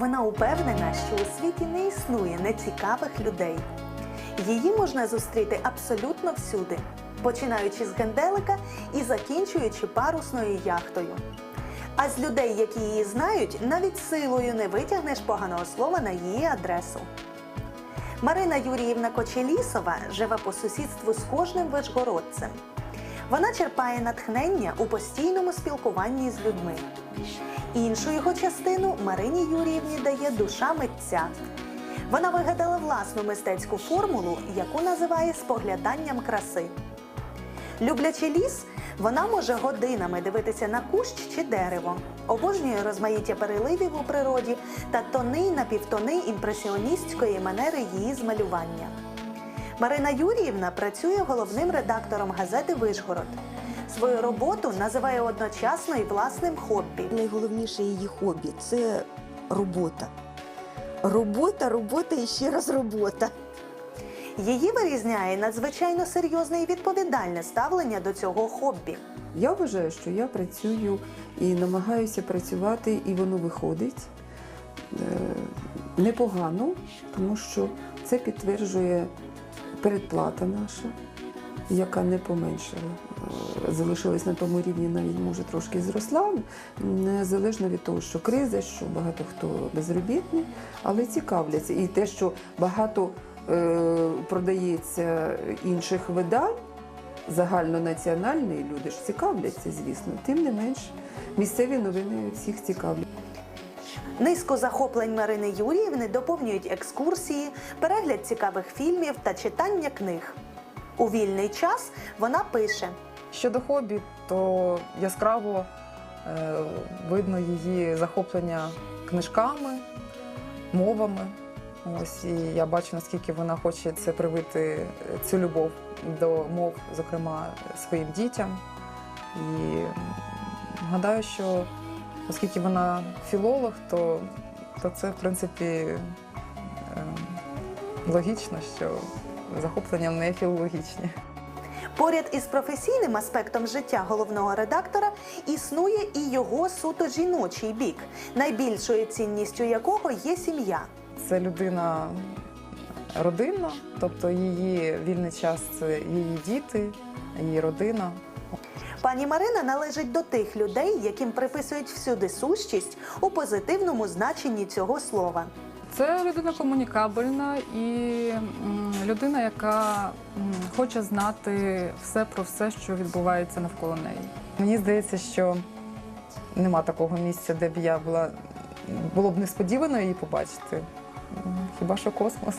Вона упевнена, що у світі не існує нецікавих людей. Її можна зустріти абсолютно всюди, починаючи з генделика і закінчуючи парусною яхтою. А з людей, які її знають, навіть силою не витягнеш поганого слова на її адресу. Марина Юріївна Кочелісова живе по сусідству з кожним вишгородцем. Вона черпає натхнення у постійному спілкуванні з людьми. Іншу його частину Марині Юріївні дає душа митця. Вона вигадала власну мистецьку формулу, яку називає спогляданням краси. Люблячи ліс, вона може годинами дивитися на кущ чи дерево, обожнює розмаїття переливів у природі та тони й напівтони імпресіоністської манери її змалювання. Марина Юріївна працює головним редактором газети Вишгород. Свою роботу називає одночасно і власним хобі. Найголовніше її хобі це робота. Робота, робота і ще раз робота. Її вирізняє надзвичайно серйозне і відповідальне ставлення до цього хобі. Я вважаю, що я працюю і намагаюся працювати, і воно виходить е, непогано, тому що це підтверджує передплата наша, яка не поменшала. Е, Залишилась на тому рівні, навіть може трошки зросла, незалежно від того, що криза, що багато хто безробітний, але цікавляться. І те, що багато е, продається інших видань, загальнонаціональні люди ж цікавляться, звісно. Тим не менш, місцеві новини всіх цікавлять. Низку захоплень Марини Юріївни доповнюють екскурсії, перегляд цікавих фільмів та читання книг. У вільний час вона пише. Щодо хобі, то яскраво е, видно її захоплення книжками, мовами. Ось і я бачу, наскільки вона хоче це привити цю любов до мов, зокрема своїм дітям. І гадаю, що оскільки вона філолог, то, то це в принципі е, логічно, що захоплення в неї філологічні. Поряд із професійним аспектом життя головного редактора існує і його суто жіночий бік, найбільшою цінністю якого є сім'я. Це людина родинна, тобто її вільний час це її діти, її родина. Пані Марина належить до тих людей, яким приписують всюди сущість у позитивному значенні цього слова. Це людина комунікабельна і людина, яка хоче знати все про все, що відбувається навколо неї. Мені здається, що нема такого місця, де б я була було б несподівано її побачити. Хіба що космос?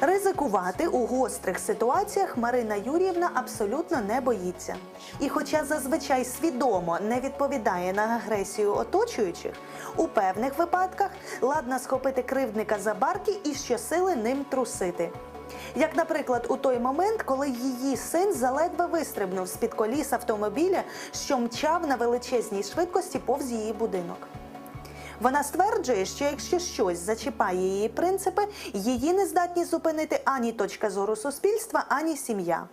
Ризикувати у гострих ситуаціях Марина Юріївна абсолютно не боїться. І хоча зазвичай свідомо не відповідає на агресію оточуючих, у певних випадках ладна схопити кривдника за барки і щосили ним трусити. Як, наприклад, у той момент, коли її син заледве вистрибнув з-під коліс автомобіля, що мчав на величезній швидкості повз її будинок. Вона стверджує, що якщо щось зачіпає її принципи, її не здатні зупинити ані точка зору суспільства, ані сім'я.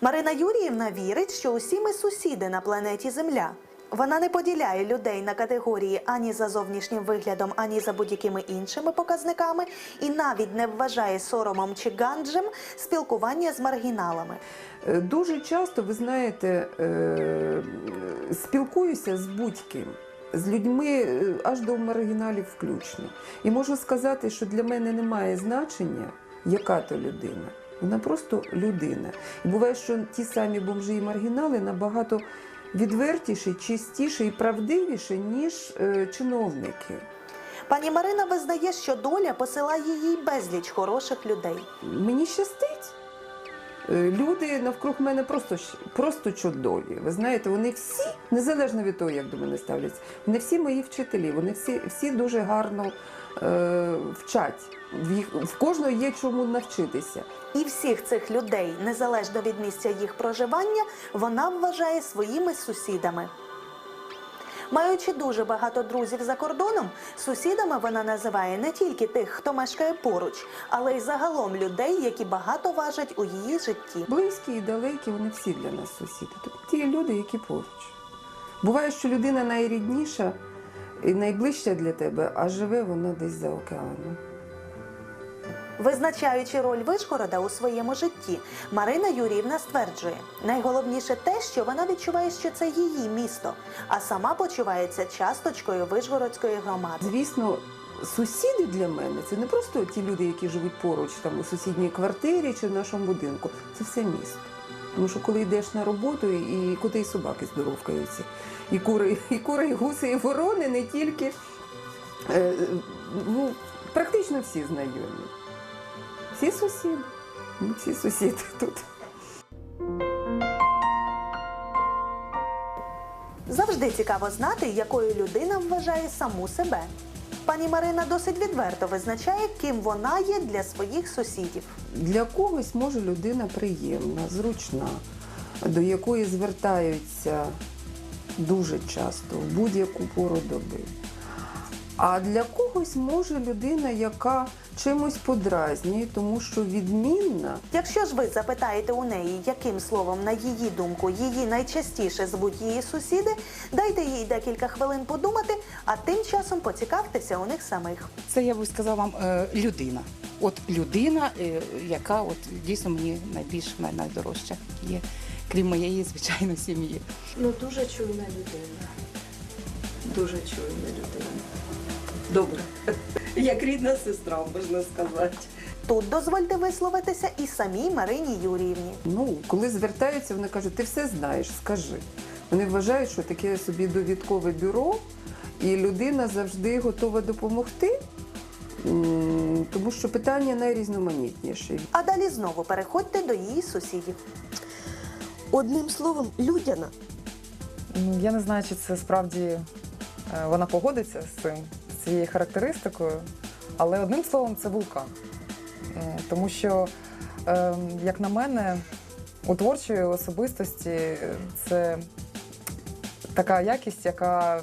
Марина Юріївна вірить, що усі ми сусіди на планеті Земля. Вона не поділяє людей на категорії ані за зовнішнім виглядом, ані за будь-якими іншими показниками, і навіть не вважає соромом чи ганджем спілкування з маргіналами. Е, Дуже часто, ви знаєте, е, спілкуюся з будь-ким, з людьми е, аж до маргіналів включно. І можу сказати, що для мене немає значення, яка то людина. Вона просто людина. І буває, що ті самі бомжі і маргінали набагато відвертіші, чистіші і правдивіші, ніж е, чиновники. Пані Марина визнає, що доля посилає їй безліч хороших людей. Мені щастить. Е, Люди навкруг мене просто, просто чудові. Ви знаєте, вони всі, незалежно від того, як до мене ставляться, вони всі мої вчителі, вони всі, всі дуже гарно е, вчать. В, їх, в кожного є чому навчитися. І всіх цих людей, незалежно від місця їх проживання, вона вважає своїми сусідами. Маючи дуже багато друзів за кордоном, сусідами вона називає не тільки тих, хто мешкає поруч, але й загалом людей, які багато важать у її житті. Близькі і далекі, вони всі для нас сусіди. Тобто ті люди, які поруч. Буває, що людина найрідніша і найближча для тебе, а живе вона десь за океаном. Визначаючи роль Вишгорода у своєму житті, Марина Юріївна стверджує, найголовніше те, що вона відчуває, що це її місто, а сама почувається часточкою Вишгородської громади. Звісно, сусіди для мене це не просто ті люди, які живуть поруч там у сусідній квартирі чи в нашому будинку. Це все місто. Тому що коли йдеш на роботу, і коти і собаки здоровкаються, і кури, і кури, і гуси, і ворони не тільки е, ну, практично всі знайомі. Всі сусіди. Всі сусіди тут. Завжди цікаво знати, якою людина вважає саму себе. Пані Марина досить відверто визначає, ким вона є для своїх сусідів. Для когось може людина приємна, зручна, до якої звертаються дуже часто в будь-яку пору доби. А для когось може людина, яка чимось подразнює, тому що відмінна, Якщо ж ви запитаєте у неї, яким словом, на її думку, її найчастіше звуть її сусіди, дайте їй декілька хвилин подумати, а тим часом поцікавтеся у них самих. Це я би сказала вам е, людина. От людина, е, яка от дійсно мені найбільш най- найдорожча є, крім моєї, звичайно, сім'ї. Ну, дуже чуйна людина. Дуже чуйна людина. Добре. Як рідна сестра, можна сказати. Тут дозвольте висловитися і самій Марині Юріївні. ну, коли звертаються, вони кажуть, ти все знаєш, скажи. Вони вважають, що таке собі довідкове бюро, і людина завжди готова допомогти, тому що питання найрізноманітніші. А далі знову переходьте до її сусідів. Одним словом, людяна. Ну, я не знаю, чи це справді е, вона погодиться з цим, цією характеристикою, але одним словом, це вулкан. Е, Тому що, е, як на мене, у творчої особистості е, це така якість, яка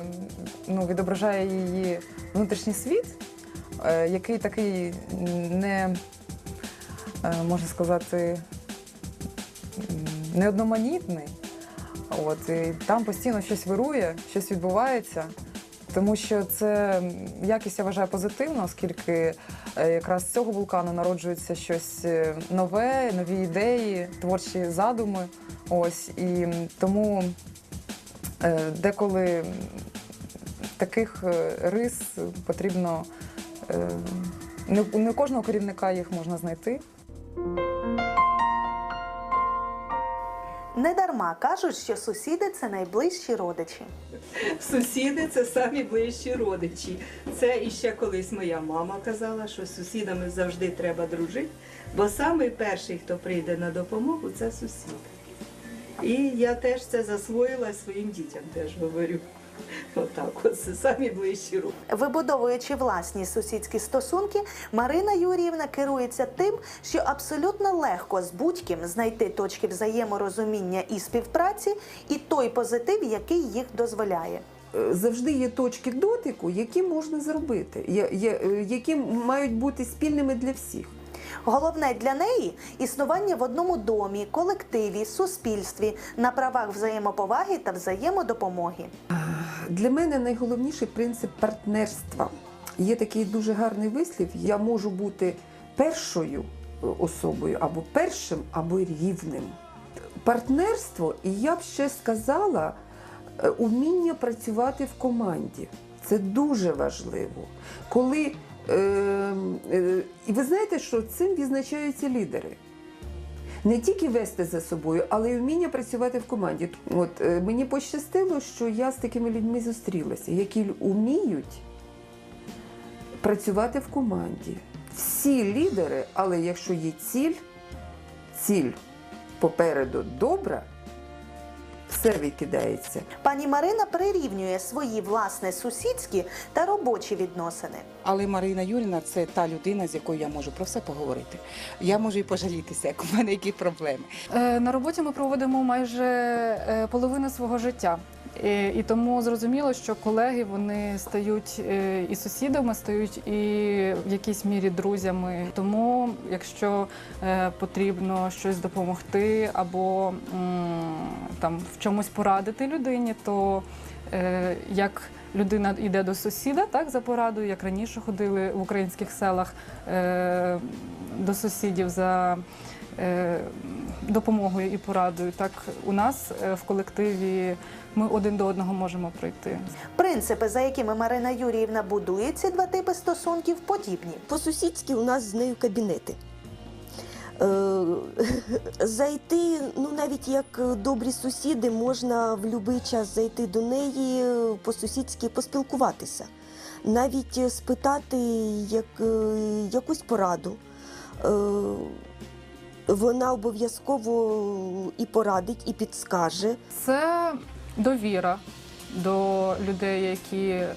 ну, відображає її внутрішній світ, е, який такий не, можна сказати, неодноманітний. От, і там постійно щось вирує, щось відбувається. Тому що це якість я вважаю позитивна, оскільки е, якраз з цього вулкану народжується щось е, нове, нові ідеї, творчі задуми. Ось і тому е, деколи таких рис потрібно не у кожного керівника їх можна знайти. Недарма кажуть, що сусіди це найближчі родичі. Сусіди це самі ближчі родичі. Це іще колись моя мама казала, що з сусідами завжди треба дружити, бо самий перший, хто прийде на допомогу, це сусід. І я теж це засвоїла своїм дітям, теж говорю. Отак, ось це самі ближчі родичі. Вибудовуючи власні сусідські стосунки, Марина Юріївна керується тим, що абсолютно легко з будь-ким знайти точки взаєморозуміння і співпраці, і той позитив, який їх дозволяє. Е, Завжди є точки дотику, які можна зробити, е, які мають бути спільними для всіх. Головне для неї існування в одному домі, колективі, суспільстві на правах взаємоповаги та взаємодопомоги. Для мене найголовніший принцип партнерства. Є такий дуже гарний вислів: я можу бути першою е, особою, або першим, або рівним. Партнерство, і я б ще сказала, е, уміння працювати в команді. Це дуже важливо. Коли, і ви знаєте, що цим відзначаються лідери. Не тільки вести за собою, але й вміння працювати в команді. От е, мені пощастило, що я з такими людьми зустрілася, які вміють працювати в команді. Всі лідери, але якщо є ціль, ціль попереду добра, все викидається. Пані Марина прирівнює свої власне сусідські та робочі відносини. Але Марина Юріна це та людина, з якою я можу про все поговорити. Я можу і пожалітися, як у мене які проблеми. Е, На роботі ми проводимо майже е, половину свого життя. І, і тому зрозуміло, що колеги вони стають е, і сусідами, стають і в якійсь мірі друзями. Тому, якщо е, потрібно щось допомогти або там в чомусь порадити людині, то е, як людина йде до сусіда, так за порадою, як раніше ходили в українських селах е, до сусідів за е, допомогою і порадою, так у нас е, в колективі ми один до одного можемо прийти. Принципи, за якими Марина Юріївна будує ці два типи стосунків, подібні. По-сусідськи у нас з нею кабінети. Е, Зайти, ну навіть як добрі сусіди, можна в будь-який час зайти до неї по-сусідськи поспілкуватися, навіть спитати як, е, якусь пораду. Вона обов'язково і порадить, і підскаже. Це довіра до людей, які е,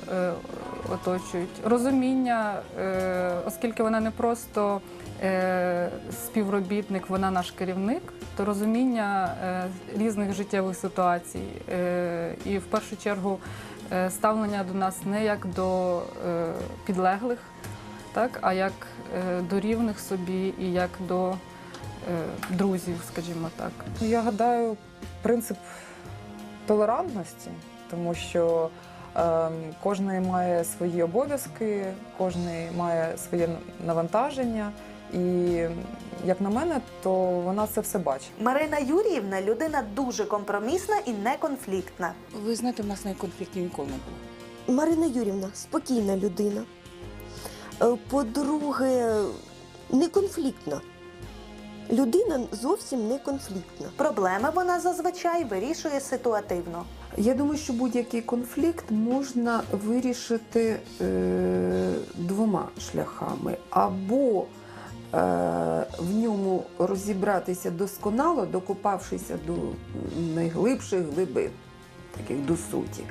оточують, розуміння, е, оскільки вона не просто е, співробітник, вона наш керівник, то розуміння е, різних життєвих ситуацій. Е, і в першу чергу е, ставлення до нас не як до е, підлеглих, так, а як е, до рівних собі і як до друзів, скажімо так. Я гадаю, принцип толерантності, тому що е, кожен має свої обов'язки, кожен має своє навантаження. І як на мене, то вона це все бачить. Марина Юріївна людина дуже компромісна і неконфліктна. Ви знаєте, в нас навіть конфліктів ніколи не було. Марина Юрівна спокійна людина. Е, По-друге, не конфліктна. Людина зовсім не конфліктна. Проблеми вона зазвичай вирішує ситуативно. Я думаю, що будь-який конфлікт можна вирішити е, двома шляхами. Або е, в ньому розібратися досконало, докопавшися до найглибших глибин, таких до суті.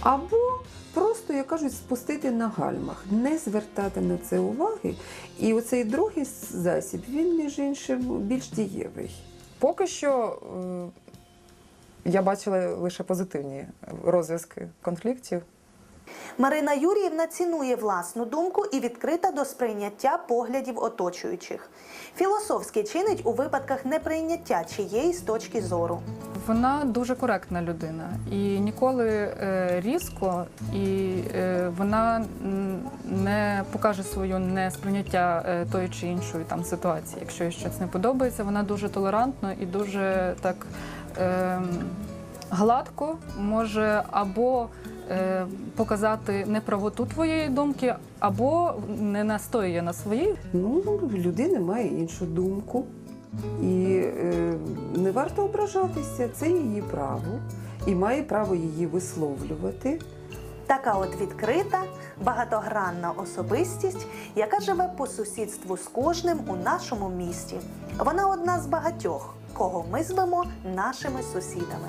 Або просто, як кажуть, спустити на гальмах, не звертати на це уваги. І оцей другий засіб, він, між іншим, більш дієвий. Поки що е, я бачила лише позитивні розв'язки конфліктів. Марина Юріївна цінує власну думку і відкрита до сприйняття поглядів оточуючих. Філософськи чинить у випадках неприйняття чиєїсь точки зору. Вона дуже коректна людина і ніколи е, різко, і е, вона не покаже свою несприйняття е, тої чи іншої там ситуації. Якщо їй щось не подобається, вона дуже толерантно і дуже так е, гладко може або показати неправоту твоєї думки, або не настоює на своїй. Ну, людина має іншу думку. І е, не варто ображатися, це її право, і має право її висловлювати. Така от відкрита, багатогранна особистість, яка живе по сусідству з кожним у нашому місті. Вона одна з багатьох, кого ми звемо нашими сусідами.